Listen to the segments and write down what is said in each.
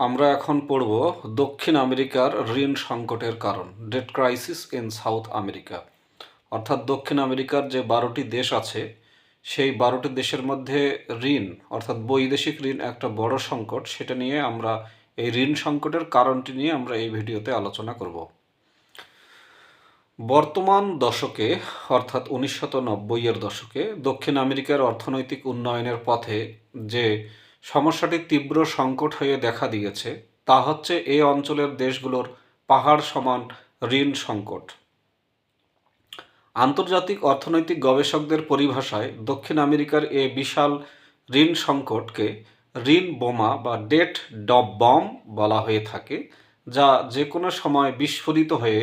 আমরা এখন পড়ব দক্ষিণ আমেরিকার ঋণ সংকটের কারণ debt crisis in South America অর্থাৎ দক্ষিণ আমেরিকার যে বারোটি দেশ আছে, সেই বারোটি দেশের মধ্যে ঋণ, অর্থাৎ বৈদেশিক ঋণ একটা বড় সংকট। সেটা নিয়ে আমরা এই ঋণ সংকটের কারণটি নিয়ে আমরা এই ভিডিওতে আলোচনা করব। বর্তমান দশকে, অর্থাৎ উনিশশত নব্বইয়ের দশকে, দক্ষিণ আমেরিকার অর্থনৈতিক উন্নয়নের পথে যে সমস্যাটি তীব্র সংকট হয়ে দেখা দিয়েছে। তা হচ্ছে এই অঞ্চলের দেশগুলোর পাহাড় সমান ঋণ সংকট। আন্তর্জাতিক অর্থনৈতিক গবেষকদের পরিভাষায় দক্ষিণ আমেরিকার এ বিশাল ঋণ সংকটকে ঋণ বোমা বা ডেট ডব বম বলা হয়ে থাকে, যা যে কোনো সময় বিস্ফোরিত হয়ে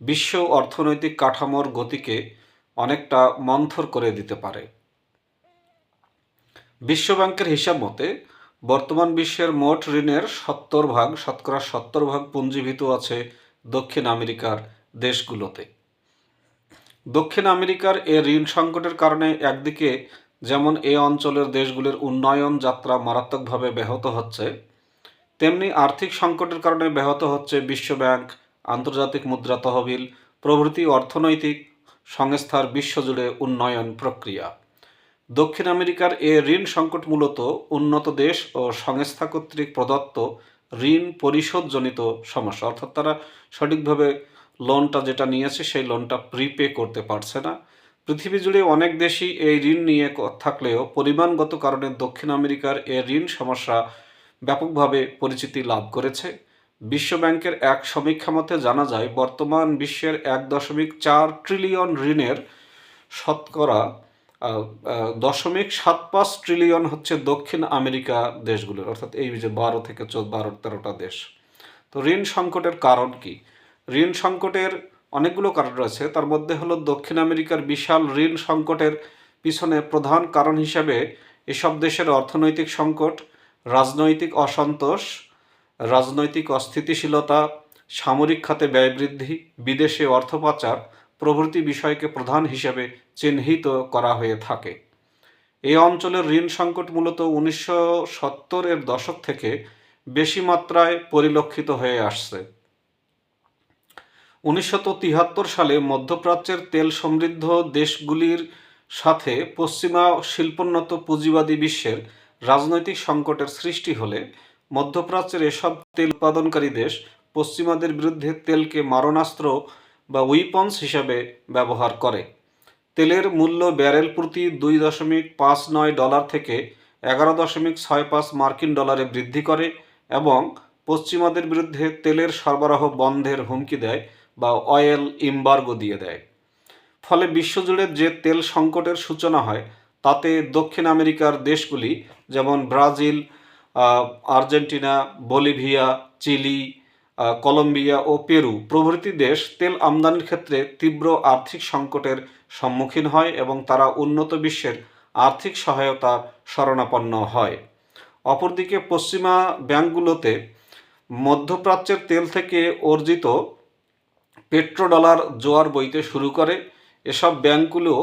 বিশ্ব অর্থনৈতিক কাঠামোর গতিকে অনেকটা মন্থর করে দিতে পারে। বিশ্বব্যাংকের হিসাব মতে, বর্তমান বিশ্বের মোট ঋণের সত্তর ভাগ, শতকরা সত্তর ভাগ পুঞ্জীভূত আছে দক্ষিণ আমেরিকার দেশগুলোতে। দক্ষিণ আমেরিকার এ ঋণ সংকটের কারণে একদিকে যেমন এ অঞ্চলের দেশগুলির উন্নয়ন যাত্রা মারাত্মকভাবে ব্যাহত হচ্ছে, তেমনি আর্থিক সংকটের কারণে ব্যাহত হচ্ছে বিশ্বব্যাংক, আন্তর্জাতিক মুদ্রা তহবিল, প্রভৃতি অর্থনৈতিক সংস্থার বিশ্বজুড়ে উন্নয়ন প্রক্রিয়া। দক্ষিণ আমেরিকার এ ঋণ সংকট মূলত উন্নত দেশ ও সংস্থা কর্তৃক প্রদত্ত ঋণ পরিশোধজনিত সমস্যা। অর্থাৎ তারা সঠিকভাবে লোনটা যেটা নিয়েছে, সেই লোনটা প্রিপে করতে পারছে না। পৃথিবী জুড়ে অনেক দেশই এই ঋণ নিয়ে থাকলেও পরিমাণগত কারণে দক্ষিণ আমেরিকার এ ঋণ সমস্যা ব্যাপকভাবে পরিচিতি লাভ করেছে। বিশ্বব্যাংকের এক সমীক্ষা মতে জানা যায়, বর্তমান বিশ্বের এক দশমিক চার ট্রিলিয়ন ঋণের শতকরা দশমিক সাত পাঁচ ট্রিলিয়ন হচ্ছে দক্ষিণ আমেরিকা দেশগুলোর, অর্থাৎ এই যে বারো থেকে চোদ্দ বারো, তেরোটা দেশ। তো ঋণ সংকটের কারণ কি? ঋণ সংকটের অনেকগুলো কারণ রয়েছে। তার মধ্যে হলো দক্ষিণ আমেরিকার বিশাল ঋণ সংকটের পিছনে প্রধান কারণ হিসেবে এসব দেশের অর্থনৈতিক সংকট, রাজনৈতিক অসন্তোষ, রাজনৈতিক অস্থিতিশীলতা, সামরিক খাতে ব্যয় বৃদ্ধি, বিদেশে অর্থ পাচার প্রভৃতি বিষয়কে প্রধান হিসেবে চিহ্নিত করা হয়ে থাকে। এই অঞ্চলের ঋণ সংকট মূলত উনিশশো সত্তরের দশক থেকে বেশি মাত্রায় পরিলক্ষিত হয়ে আসছে। উনিশশো তিয়াত্তর সালে মধ্যপ্রাচ্যের তেল সমৃদ্ধ দেশগুলির সাথে পশ্চিমা শিল্পোন্নত পুঁজিবাদী বিশ্বের রাজনৈতিক সংকটের সৃষ্টি হলে মধ্যপ্রাচ্যের এসব তেল উৎপাদনকারী দেশ পশ্চিমাদের বিরুদ্ধে তেলকে মারণাস্ত্র বা উইপন্স হিসাবে ব্যবহার করে। তেলের মূল্য ব্যারেল প্রতি দুই দশমিক পাঁচ নয় ডলার থেকে এগারো দশমিক ছয় পাঁচ মার্কিন ডলারে বৃদ্ধি করে এবং পশ্চিমাদের বিরুদ্ধে তেলের সরবরাহ বন্ধের হুমকি দেয় বা অয়েল ইম্বার্গো দিয়ে দেয়। ফলে বিশ্বজুড়ে যে তেল সংকটের সূচনা হয়, তাতে দক্ষিণ আমেরিকার দেশগুলি যেমন Brazil Argentina, Bolivia, Chile Colombia ও পেরু প্রভৃতি দেশ তেল আমদানির ক্ষেত্রে তীব্র আর্থিক সংকটের সম্মুখীন হয় এবং তারা উন্নত বিশ্বের আর্থিক সহায়তা শরণাপন্ন হয়। অপরদিকে পশ্চিমা ব্যাংকগুলোতে মধ্যপ্রাচ্যের তেল থেকে অর্জিত পেট্রোডলার জোয়ার বইতে শুরু করে। এসব ব্যাংকগুলো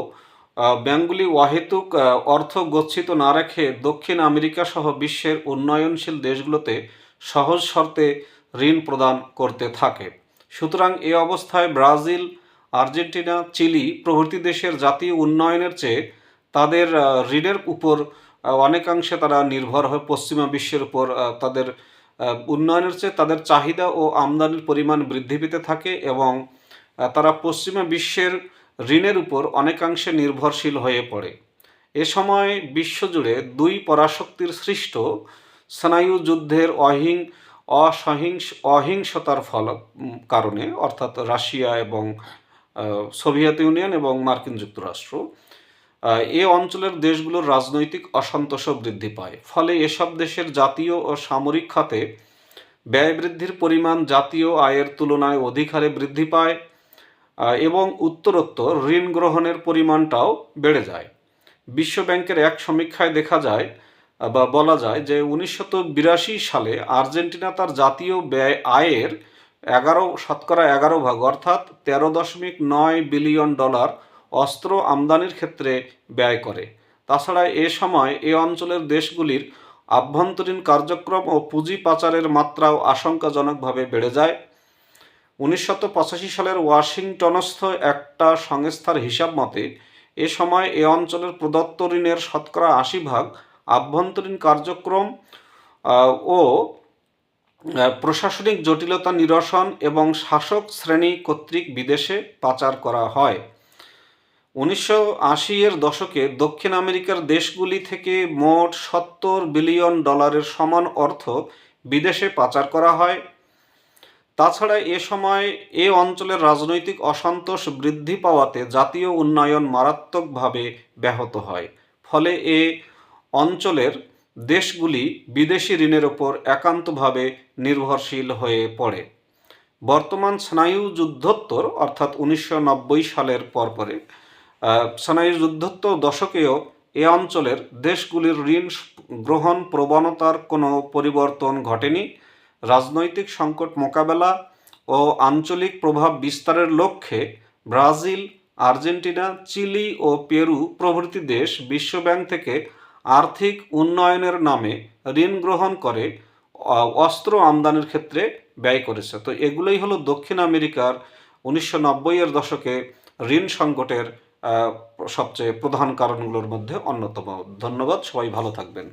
ব্যাংকগুলি অহেতুক অর্থ গচ্ছিত না রেখে দক্ষিণ আমেরিকা সহ বিশ্বের উন্নয়নশীল দেশগুলোতে সহজ শর্তে ঋণ প্রদান করতে থাকে। সুতরাং এ অবস্থায় ব্রাজিল, আর্জেন্টিনা, চিলি প্রভৃতি দেশের জাতীয় উন্নয়নের চেয়ে তাদের ঋণের উপর অনেকাংশে তারা নির্ভর হয় পশ্চিমা বিশ্বের উপর তাদের উন্নয়নের চেয়ে তাদের চাহিদা ও আমদানির পরিমাণ বৃদ্ধি পেতে থাকে এবং তারা পশ্চিমা বিশ্বের ঋণের উপর অনেকাংশে নির্ভরশীল হয়ে পড়ে। এ সময় বিশ্বজুড়ে দুই পরাশক্তির সৃষ্ট স্নায়ু যুদ্ধের অহিং অসহিংস, অহিংসতার ফল কারণে, অর্থাৎ রাশিয়া এবং সোভিয়েত ইউনিয়ন এবং মার্কিন যুক্তরাষ্ট্র এ অঞ্চলের দেশগুলোর রাজনৈতিক অসন্তোষও বৃদ্ধি পায়। ফলে এসব দেশের জাতীয় ও সামরিক খাতে ব্যয় বৃদ্ধির পরিমাণ জাতীয় আয়ের তুলনায় অধিক হারে বৃদ্ধি পায় এবং উত্তরোত্তর ঋণ গ্রহণের পরিমাণটাও বেড়ে যায়। বিশ্বব্যাংকের এক সমীক্ষায় দেখা যায় বা বলা যায় যে উনিশশো বিরাশি সালে আর্জেন্টিনা তার জাতীয় ব্যয় আয়ের এগারো, শতকরা এগারো ভাগ, অর্থাৎ তেরো দশমিক নয় বিলিয়ন ডলার অস্ত্র আমদানির ক্ষেত্রে ব্যয় করে। তাছাড়া এ সময় এ অঞ্চলের দেশগুলির আভ্যন্তরীণ কার্যক্রম ও পুঁজি পাচারের মাত্রাও আশঙ্কাজনকভাবে বেড়ে যায়। উনিশশো পঁচাশি সালের ওয়াশিংটনস্থ একটা সংস্থার হিসাব মতে, এ সময় এ অঞ্চলের প্রদত্ত ঋণের শতকরা আশি ভাগ আভ্যন্তরীণ কার্যক্রম ও প্রশাসনিক জটিলতা নিরসন এবং শাসক শ্রেণি কর্তৃক বিদেশে পাচার করা হয়। উনিশশো আশি এর দশকে দক্ষিণ আমেরিকার দেশগুলি থেকে মোট সত্তর বিলিয়ন ডলারের সমান অর্থ বিদেশে পাচার করা হয়। তাছাড়া এ সময় এ অঞ্চলের রাজনৈতিক অসন্তোষ বৃদ্ধি পাওয়াতে জাতীয় উন্নয়ন মারাত্মকভাবে ব্যাহত হয়। ফলে এ অঞ্চলের দেশগুলি বিদেশি ঋণের ওপর একান্তভাবে নির্ভরশীল হয়ে পড়ে। বর্তমান স্নায়ু যুদ্ধোত্তর, অর্থাৎ উনিশশো নব্বই সালের পরপরে স্নায়ু যুদ্ধোত্তর দশকেও এ অঞ্চলের দেশগুলির ঋণ গ্রহণ প্রবণতার কোনো পরিবর্তন ঘটেনি। রাজনৈতিক সংকট মোকাবেলা ও আঞ্চলিক প্রভাব বিস্তারের লক্ষ্যে ব্রাজিল, আর্জেন্টিনা, চিলি ও পেরু প্রভৃতি দেশ বিশ্বব্যাংক থেকে আর্থিক উন্নয়নের নামে ঋণ গ্রহণ করে অস্ত্র আমদানির ক্ষেত্রে ব্যয় করেছে। তো এগুলোই হলো দক্ষিণ আমেরিকার উনিশশো নব্বইয়ের দশকে ঋণ সংকটের সবচেয়ে প্রধান কারণগুলোর মধ্যে অন্যতম। ধন্যবাদ, সবাই ভালো থাকবেন।